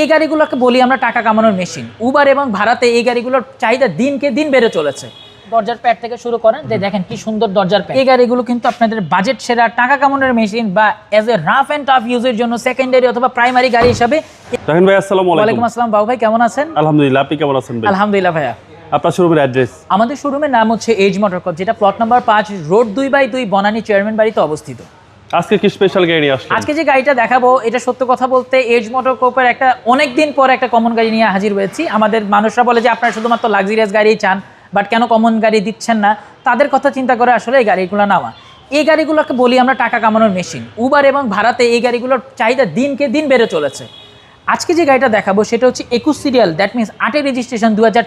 এই গাড়িগুলোকে বলি আমরা টাকা কামানোর মেশিন। উবার এবং ভাড়াতে এই গাড়িগুলোর চাহিদা দিনকে দিন বেড়ে চলেছে। দরজার প্যাড থেকে শুরু করেন যে দেখেন কি সুন্দর দরজার প্যাড। এই গাড়িগুলো কিন্তু আপনাদের বাজেট সেরা টাকা কামানোর মেশিন বা as a rough and tough ইউজের জন্য সেকেন্ডারি অথবা প্রাইমারি গাড়ি হিসাবে। রাহিন ভাই আসসালামু আলাইকুম। আসসালাম বাবু ভাই কেমন আছেন? আলহামদুলিল্লাহ আপনি কেমন আছেন ভাই? আলহামদুলিল্লাহ ভাইয়া। আপনার শোরুমের অ্যাড্রেস আমাদের শোরুমের নাম হচ্ছে এজ মোটর কপ যেটা প্লট নাম্বার পাঁচ রোড দুই বাই দুই বনানী চেয়ারম্যান বাড়িতে অবস্থিত। আজকে কি স্পেশাল গাড়ি নিয়ে আসলেন? আজকে যে গাড়িটা দেখাবো, এটা সত্য কথা বলতে এজ মোটর কোপের একটা অনেক দিন পর একটা কমন গাড়ি নিয়ে হাজির হয়েছি। আমাদের মানুষরা বলে যে, আপনারা শুধুমাত্র লাক্সারিয়াস গাড়ি চান বাট কেন কমন গাড়ি দিচ্ছেন না? তাদের কথা চিন্তা করে আসলে এই গাড়িগুলো নেওয়া। এই গাড়িগুলোকে বলি আমরা টাকা কামানোর মেশিন উবার এবং ভাড়াতে এই গাড়িগুলোর চাহিদা দিনকে দিন বেড়ে চলেছে। আজকে যে গাড়িটা দেখাবো, সেটা হচ্ছে একুশ সিরিয়াল দ্যাট মিনস আটের রেজিস্ট্রেশন দু হাজার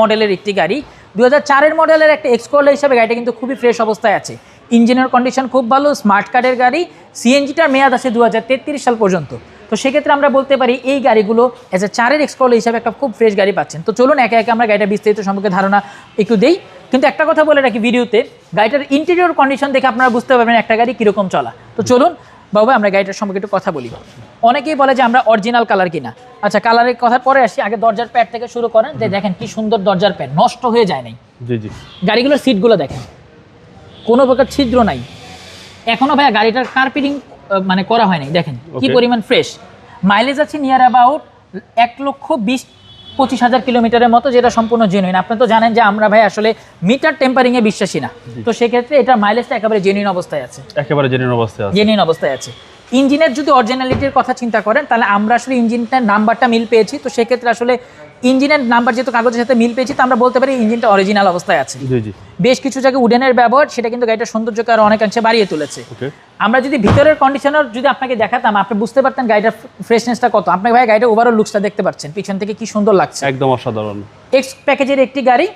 মডেলের একটি গাড়ি। দু হাজার চারের মডেলের একটা এক্সকোলা হিসাবে গাড়িটা কিন্তু খুবই ফ্রেশ অবস্থায় আছে। ইঞ্জিনের কন্ডিশন খুব ভালো স্মার্ট কার্ডের গাড়ি সিএনজিটার মেয়াদ আছে দু হাজার তেত্রিশ সাল পর্যন্ত। তো সেক্ষেত্রে আমরা বলতে পারি এই গাড়িগুলো অ্যাজ এ চারের এক্সকোলা হিসাবে একটা খুব ফ্রেশ গাড়ি পাচ্ছেন। তো চলুন একে একে আমরা গাড়িটা বিস্তারিত সম্পর্কে ধারণা একটু দেই। কিন্তু একটা কথা বলে রাখি ভিডিওতে গাড়িটার ইন্টেরিয়র কন্ডিশন দেখে আপনারা বুঝতে পারবেন একটা গাড়ি কীরকম চলা। তো চলুন বাবা আমরা গাড়িটার সম্পর্কে একটু কথা বলি। অনেকেই বলে যে আমরা অরিজিনাল কালার কিনা। আচ্ছা কালারের কথা পরে আসি আগে দরজার প্যাড থেকে শুরু করেন যে দেখেন কি সুন্দর দরজার প্যাড নষ্ট হয়ে যায় নাই। জি জি। গাড়িগুলোর সিটগুলো দেখেন। কোনো প্রকার ছিদ্র নাই। এখনও ভাইয়া গাড়িটার কার্পেটিং মানে করা হয়নি দেখেন কি পরিমাণ ফ্রেশ মাইলেজ আছে নিয়ার অ্যাবাউট এক লক্ষ বিশ পঁচিশ হাজার কিলোমিটারের মতো যেটা সম্পূর্ণ জেনুইন আপনি তো জানেন যে আমরা ভাই আসলে মিটার টেম্পারিংয়ে বিশ্বাসী না। তো সেক্ষেত্রে এটার মাইলেজটা একেবারে জেনুইন অবস্থায় আছে। একেবারে জেনুইন অবস্থায় আছে। জেনুইন অবস্থায় আছে। ইঞ্জিনের যদি অরিজিনালিটির কথা চিন্তা করেন তাহলে আমরা আসলে ইঞ্জিনটার নাম্বারটা মিল পেয়েছি। তো সেক্ষেত্রে আসলে ইঞ্জিনের নাম্বার যেহেতু কাগজের সাথে মিল পেয়েছি তো আমরা বলতে পারি ইঞ্জিনটা অরিজিনাল অবস্থায় আছে। বেশ কিছু জায়গায় উডেনের ব্যবহার সেটা কিন্তু গাড়িটার সৌন্দর্যকে আরও অনেকাংশে বাড়িয়ে তুলেছে। আমরা যদি ভিতরের কন্ডিশনার যদি আপনাকে দেখাতাম আপনি বুঝতে পারতেন গাড়িটার ফ্রেশনেসটা কত। আপনি ভাই গাড়িটা ওভারঅল লুকসটা দেখতে পাচ্ছেন পিছন থেকে কি সুন্দর লাগছে। একদম অসাধারণ। এক্স প্যাকেজের একটি গাড়ি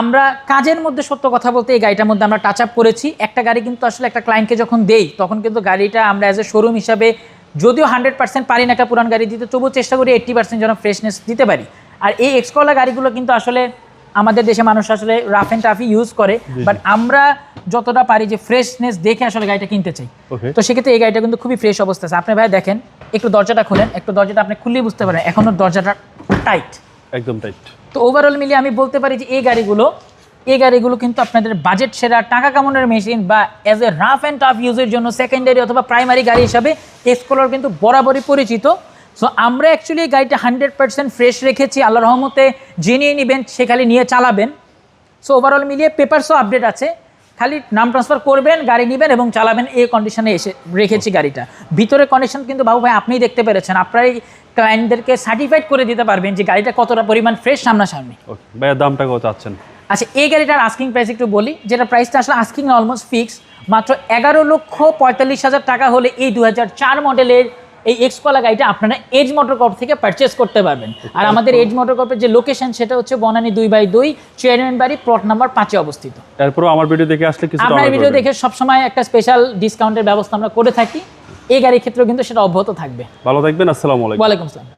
আমরা কাজের মধ্যে সত্য কথা বলতে এই গাড়িটার মধ্যে আমরা টাচ আপ করেছি। একটা গাড়ি কিন্তু আসলে একটা ক্লায়েন্টকে যখন দেই তখন কিন্তু গাড়িটা আমরা অ্যাজ এ শোরুম হিসাবে যদিও হান্ড্রেড পার্সেন্ট পারি না একটা পুরান গাড়ি দিতে তবুও চেষ্টা করি এইট্টি পার্সেন্ট যেন ফ্রেশনেস দিতে পারি। আর এই এক্সকলা গাড়িগুলো কিন্তু আসলে আমাদের দেশে মানুষ আসলে রাফ অ্যান্ড টাফই ইউজ করে বাট আমরা যতটা পারি যে ফ্রেশনেস দেখে আসলে গাড়িটা কিনতে চাই। তো সেক্ষেত্রে এই গাড়িটা কিন্তু খুবই ফ্রেশ অবস্থা আছে। আপনি ভাই দেখেন একটু দরজাটা খুলেন একটু দরজাটা আপনি খুললেই বুঝতে পারেন এখনও দরজাটা টাইট একদম টাইট তো ওভারঅল মিলিয়ে আমি বলতে পারি যে এই গাড়িগুলো এই গাড়িগুলো কিন্তু আপনাদের বাজেট সেরা টাকা কামানোর মেশিন বা as a rough and tough ইউজের জন্য সেকেন্ডারি অথবা প্রাইমারি গাড়ি হিসাবে এক্সকোলার কিন্তু বরাবরই পরিচিত। সো আমরা অ্যাকচুয়ালি এই গাড়িটা হান্ড্রেড পার্সেন্ট ফ্রেশ রেখেছি আল্লাহ রহমতে যে নিয়ে নেবেন সে খালি নিয়ে চালাবেন। সো ওভারঅল মিলিয়ে পেপারসও আপডেট আছে। খালি নাম ট্রান্সফার করবেন গাড়ি নেবেন এবং চালাবেন এই কন্ডিশনে এসে রেখেছি গাড়িটা। ভিতরে কন্ডিশন কিন্তু বাবু ভাই আপনিই দেখতে পেরেছেন। আপনারাই ক্লায়েন্টদেরকে সার্টিফাইড করে দিতে পারবেন যে গাড়িটা কতটা পরিমাণ ফ্রেশ সামনাসামনি। ভাইয়া দামটা কত চাচ্ছেন? আচ্ছা এই গাড়িটার আস্কিং প্রাইস একটু বলি যেটা প্রাইসটা আসলে আস্কিং অলমোস্ট ফিক্স মাত্র এগারো লক্ষ পঁয়তাল্লিশ হাজার টাকা হলে এই দু চার মডেলের এই এক্সকলা গাড়িটা আপনারা এজ মোটর কর্প থেকে পারচেস করতে পারবেন। আর আমাদের এজ মোটর কর্পের যে লোকেশন সেটা হচ্ছে বনানী দুই বাই দুই চেয়ারম্যান বাড়ি প্লট নাম্বার পাঁচে অবস্থিত। তারপর আমার ভিডিও দেখে আসলে কিছু আপনার ভিডিও দেখে সবসময় একটা স্পেশাল ডিসকাউন্টের ব্যবস্থা আমরা করে থাকি। এই গাড়ির ক্ষেত্রেও কিন্তু সেটা অব্যাহত থাকবে। ভালো থাকবেন আসসালামু আলাইকুম। ওয়ালাইকুম আসসালাম।